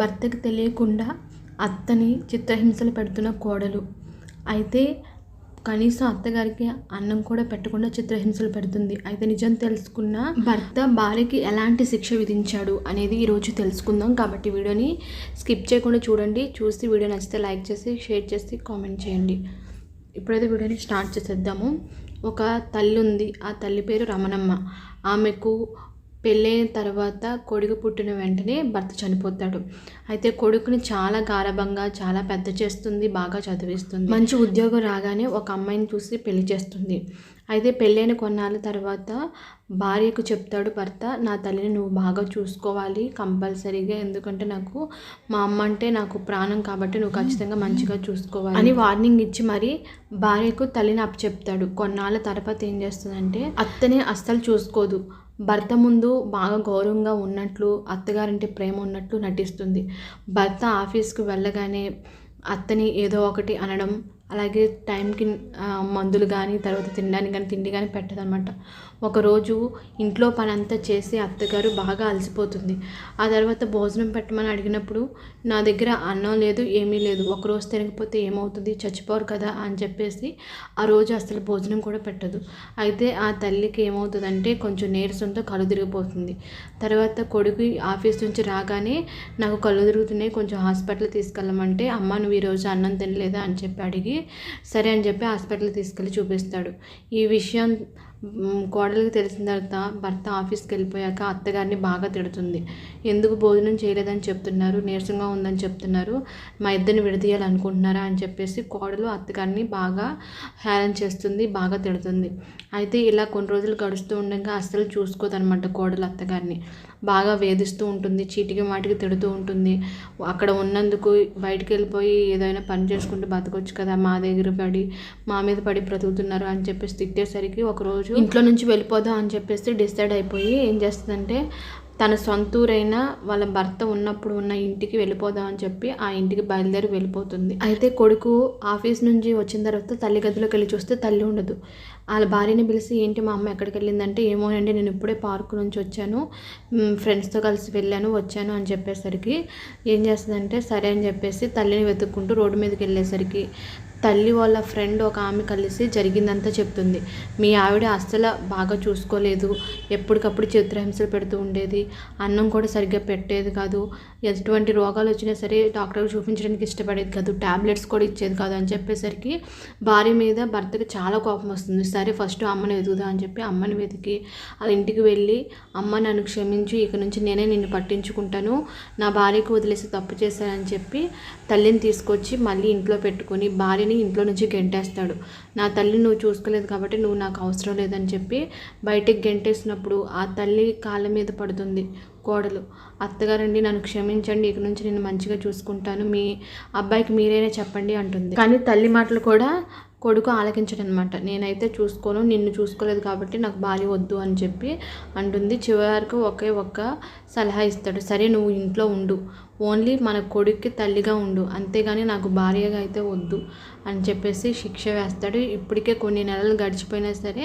భర్తకి తెలియకుండా అత్తని చిత్రహింసలు పెడుతున్న కోడలు. అయితే కనీసం అత్తగారికి అన్నం కూడా పెట్టకుండా చిత్రహింసలు పెడుతుంది. అయితే నిజం తెలుసుకున్న భర్త భార్యకి ఎలాంటి శిక్ష విధించాడు అనేది ఈరోజు తెలుసుకుందాం. కాబట్టి వీడియోని స్కిప్ చేయకుండా చూడండి. చూసి వీడియో నచ్చితే లైక్ చేసి షేర్ చేసి కామెంట్ చేయండి. ఇప్పుడైతే వీడియోని స్టార్ట్ చేసేద్దాము. ఒక తల్లి ఉంది. ఆ తల్లి పేరు రమణమ్మ. ఆమెకు పెళ్ళైన తర్వాత కొడుకు పుట్టిన వెంటనే భర్త చనిపోతాడు. అయితే కొడుకుని చాలా గారభంగా చాలా పెద్ద చేస్తుంది బాగా చదివిస్తుంది. మంచి ఉద్యోగం రాగానే ఒక అమ్మాయిని చూసి పెళ్ళి చేస్తుంది. అయితే పెళ్ళైన కొన్నాళ్ళ తర్వాత భార్యకు చెప్తాడు భర్త నా తల్లిని నువ్వు బాగా చూసుకోవాలి కంపల్సరీగా. ఎందుకంటే నాకు మా అమ్మ అంటే నాకు ప్రాణం కాబట్టి నువ్వు ఖచ్చితంగా మంచిగా చూసుకోవాలి అని వార్నింగ్ ఇచ్చి మరి భార్యకు తల్లిని అప్పచెప్తాడు. కొన్నాళ్ళ తర్వాత ఏం చేస్తుందంటే అత్తని అస్సలు చూసుకోదు. భర్త ముందు బాగా గౌరవంగా ఉన్నట్లు అత్తగారంటే ప్రేమ ఉన్నట్లు నటిస్తుంది. భర్త ఆఫీస్కి వెళ్ళగానే అత్తని ఏదో ఒకటి అనడం అలాగే టైంకి మందులు కానీ తర్వాత తినడానికి కానీ తిండి కానీ పెట్టదనమాట ఒకరోజు ఇంట్లో పని అంతా చేసి అత్తగారు బాగా అలసిపోతుంది. ఆ తర్వాత భోజనం పెట్టమని అడిగినప్పుడు నా దగ్గర అన్నం లేదు ఏమీ లేదు. ఒకరోజు తినకపోతే ఏమవుతుంది? చచ్చిపోరు కదా అని చెప్పేసి ఆ రోజు అసలు భోజనం కూడా పెట్టదు. అయితే ఆ తల్లికి ఏమవుతుందంటే కొంచెం నీరసంతో కళ్ళు తిరిగిపోతుంది. తర్వాత కొడుకు ఆఫీస్ నుంచి రాగానే నాకు కళ్ళు తిరుగుతున్నాయి కొంచెం హాస్పిటల్ తీసుకెళ్ళమంటే అమ్మ నువ్వు ఈరోజు అన్నం తినలేదా? అని చెప్పి అడిగి సరే అని చెప్పి హాస్పిటల్ తీసుకెళ్ళి చూపిస్తాడు. ఈ విషయం కోడలికి తెలిసిన తర్వాత భర్త ఆఫీస్కి వెళ్ళిపోయాక అత్తగారిని బాగా తిడుతుంది. ఎందుకు భోజనం చేయలేదని చెప్తున్నారు నీరసంగా ఉందని చెప్తున్నారు మా ఇద్దరిని విడదీయాలనుకుంటున్నారా అని చెప్పేసి కోడలు అత్తగారిని బాగా హేళన చేస్తుంది బాగా తిడుతుంది. అయితే ఇలా కొన్ని రోజులు గడుస్తూ ఉండగా అస్సలు చూసుకోదనమాట కోడలు అత్తగారిని. బాగా వేధిస్తూ ఉంటుంది చీటికి మాటికి తిడుతూ ఉంటుంది. అక్కడ ఉన్నందుకు బయటికి వెళ్ళిపోయి ఏదైనా పని చేసుకుంటూ బతకొచ్చు కదా మా దగ్గర పడి మా మీద పడి బ్రతుకుతున్నారు అని చెప్పేసి తిట్టేసరికి ఒకరోజు ఇంట్లో నుంచి వెళ్ళిపోదాం అని చెప్పేసి డిసైడ్ అయిపోయి ఏం చేస్తుందంటే తన సొంత ఊరైన వాళ్ళ భర్త ఉన్నప్పుడు ఉన్న ఇంటికి వెళ్ళిపోదాం అని చెప్పి ఆ ఇంటికి బయలుదేరి వెళ్ళిపోతుంది. అయితే కొడుకు ఆఫీస్ నుంచి వచ్చిన తర్వాత తల్లి గదిలోకి వెళ్ళి చూస్తే తల్లి ఉండదు. వాళ్ళ భార్యని పిలిచి ఏంటి మా అమ్మ ఎక్కడికి వెళ్ళిందంటే ఏమోనండి నేను ఇప్పుడే పార్క్ నుంచి వచ్చాను. ఫ్రెండ్స్తో కలిసి వెళ్ళాను వచ్చాను అని చెప్పేసరికి ఏం చేస్తుందంటే సరే అని చెప్పేసి తల్లిని వెతుక్కుంటూ రోడ్డు మీదకి వెళ్ళేసరికి తల్లి వాళ్ళ ఫ్రెండ్ ఒక ఆమె కలిసి జరిగిందంతా చెప్తుంది. మీ ఆవిడ అస్సలు బాగా చూసుకోలేదు. ఎప్పటికప్పుడు చిత్రహింసలు పెడుతూ ఉండేది. అన్నం కూడా సరిగ్గా పెట్టేది కాదు. ఎటువంటి రోగాలు వచ్చినా సరే డాక్టర్కి చూపించడానికి ఇష్టపడేది కాదు. ట్యాబ్లెట్స్ కూడా ఇచ్చేది కాదు అని చెప్పేసరికి భార్య మీద భర్తకు చాలా కోపం వస్తుంది. సరే ఫస్ట్ అమ్మని వెతుకుదా అని చెప్పి అమ్మని వెతికి వాళ్ళ ఇంటికి వెళ్ళి అమ్మ నన్ను క్షమించి ఇక నుంచి నేనే నిన్ను పట్టించుకుంటాను. నా భార్యకు వదిలేసి తప్పు చేశానని చెప్పి తల్లిని తీసుకొచ్చి మళ్ళీ ఇంట్లో పెట్టుకొని భార్యని ఇంట్లో నుంచి గెంటేస్తాడు. నా తల్లి నువ్వు చూసుకోలేదు కాబట్టి నువ్వు నాకు అవసరం లేదని చెప్పి బయటికి గెంటేసినప్పుడు ఆ తల్లి కాళ్ళ మీద పడుతుంది కోడలు. అత్తగారండి నన్ను క్షమించండి ఇక నుంచి నేను మంచిగా చూసుకుంటాను. మీ అబ్బాయికి మీరైనా చెప్పండి అంటుంది. కానీ తల్లి మాటలు కూడా కొడుకు ఆలకించడం అనమాట నేనైతే చూసుకోను నిన్ను చూసుకోలేదు కాబట్టి నాకు భార్య వద్దు అని చెప్పి అంటుంది. చివరికి ఒకే ఒక్క సలహా ఇస్తాడు. సరే నువ్వు ఇంట్లో ఉండు. ఓన్లీ మన కొడుక్కి తల్లిగా ఉండు. అంతేగాని నాకు భార్యగా అయితే వద్దు అని చెప్పేసి శిక్ష వేస్తాడు. ఇప్పటికే కొన్ని నెలలు గడిచిపోయినా సరే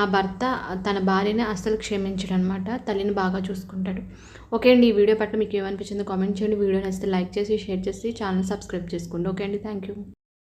ఆ భర్త తన భార్యని అస్సలు క్షమించడు అనమాట తల్లిని బాగా చూసుకుంటాడు. ఓకే అండి ఈ వీడియో పట్ల మీకు ఏమనిపించిందో కామెంట్ చేయండి. వీడియో నచ్చితే లైక్ చేసి షేర్ చేసి ఛానల్ సబ్స్క్రైబ్ చేసుకోండి. ఓకే అండి థ్యాంక్ యూ.